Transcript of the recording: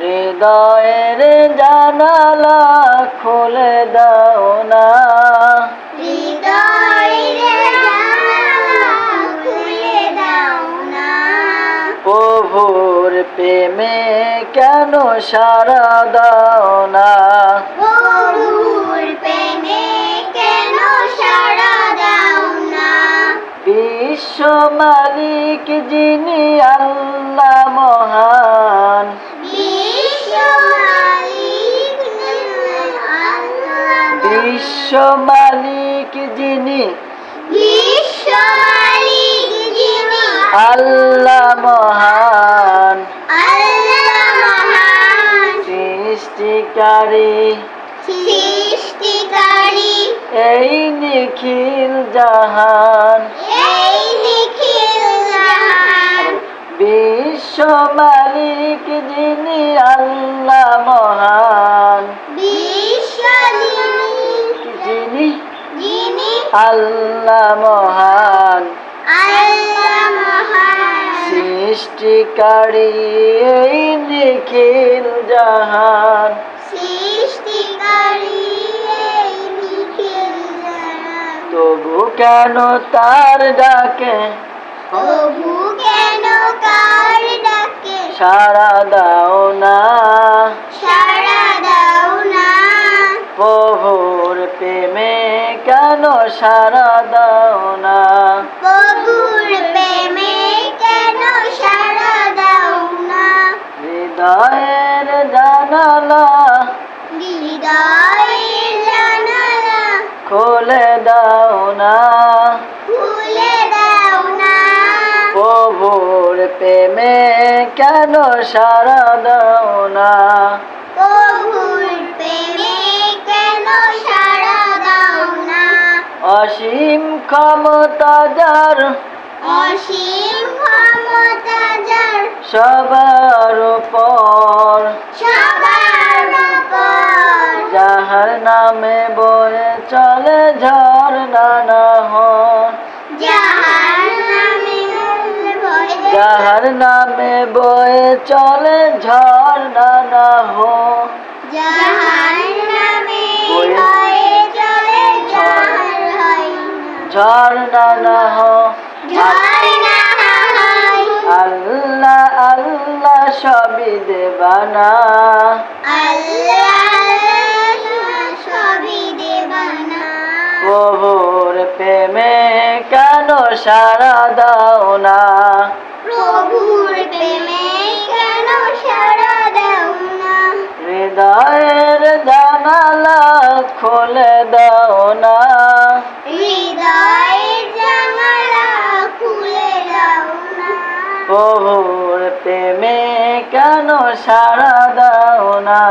হৃদয়ের জানালা খুলে দাও না। জানালা খুলে দাও না। প্রভুর প্রেমে কেন সারা দাও না? বিশ্ব মালিক যিনি আল্লাহ মহান। বিশ্ব মালিক যিনি। বিশ্ব মালিক যিনি। আল্লাহ মহান। আল্লাহ মহান। সৃষ্টিকারী। সৃষ্টিকারী। এই নিখিল জাহান। এই নিখিল জাহান। বিশ্ব মালিক যিনি আল্লাহ মহান। আল্লাহ মহান। সৃষ্টিকারী এই নিখিল জাহান। তবু কেন তার ডাকে? সারা দাও প্রভুর প্রেমে কেন সারা দাও না? প্রভুর প্রেমে কেন সাড়া দাও না? হৃদয়ের জানালা হৃদয়ের জানালা খুলে দাও না। খুলে দাও না। প্রভুর প্রেমে কেন সারা দাও না? প্রভুর প্রেমে অসীম ক্ষমতা যার অসীম ক্ষমতা যার সবার উপর। সবার উপর। যাহার নামে বয়ে চলে ঝড় নানা হন। যাহার নামে যাহার নামে বয়ে চলে ঝড় নানা হন। নানা না আল্লাহ আল্লাহ সবই দেবানা প্রভুর প্রেমে কেন সারা দাও না? প্রভুর প্রেমে কেন সাড়া দাও না? হৃদয়ের জানালা খুলে দাও না। প্রভুর প্রেমে কেন সারা দাও না?